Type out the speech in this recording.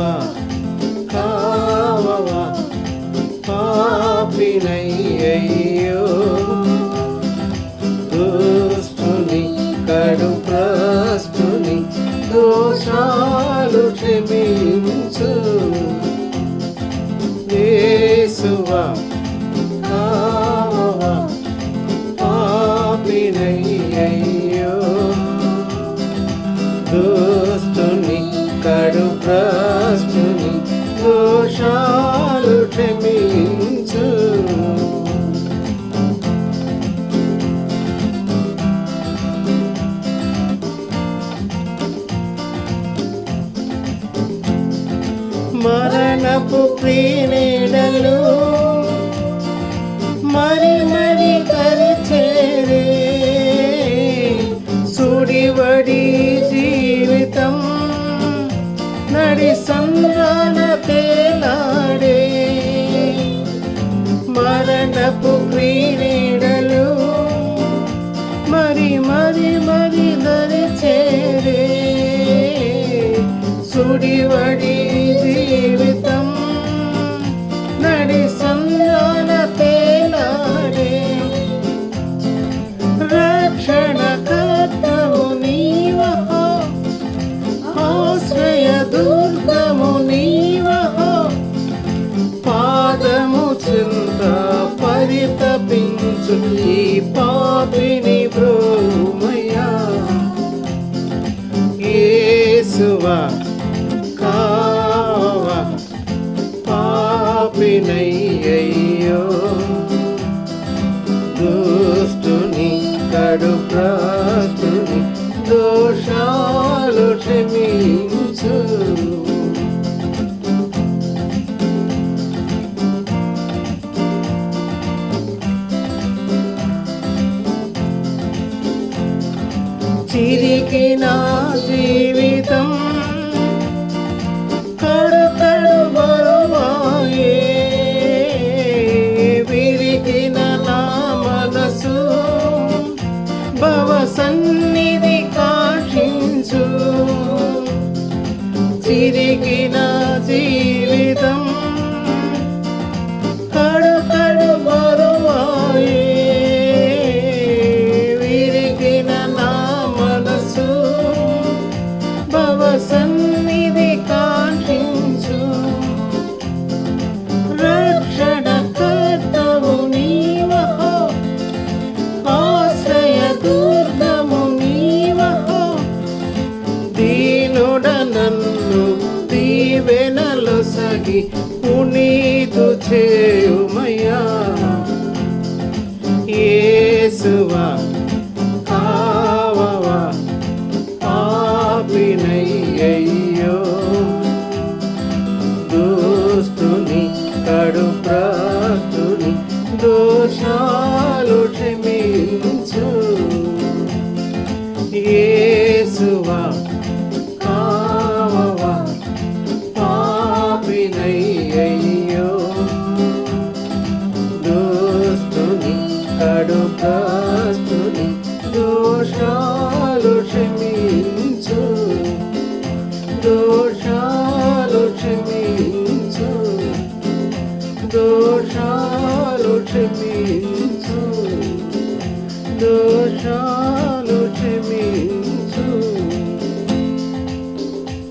యేసువా కావవా పాపినయ్యయ్యో. దుష్టుని కడు ప్రస్తుని దోషాలు క్షమించు. యేసువా కావవా పాపినయ్యయ్యో. దుస్తుని కడు భ్రష్టుని మరణపు క్రీడలు మరి మరి కరిచేరే సుడివడి జీవితం నడి సంద్రాన యేసువా కావా పాపినయ్యయ్యో దుష్టుని కడు ప్రాస్తుని దోషాలు క్షమించు చిరికి నా TV దీనుడ నన్ను దీవెనలో సగి పునీదు చేయుమయ్యా. ఏసువా కావవా పాపినయ్యో దోస్తుని కడు ప్రాస్తుని దోషాలు క్షమి do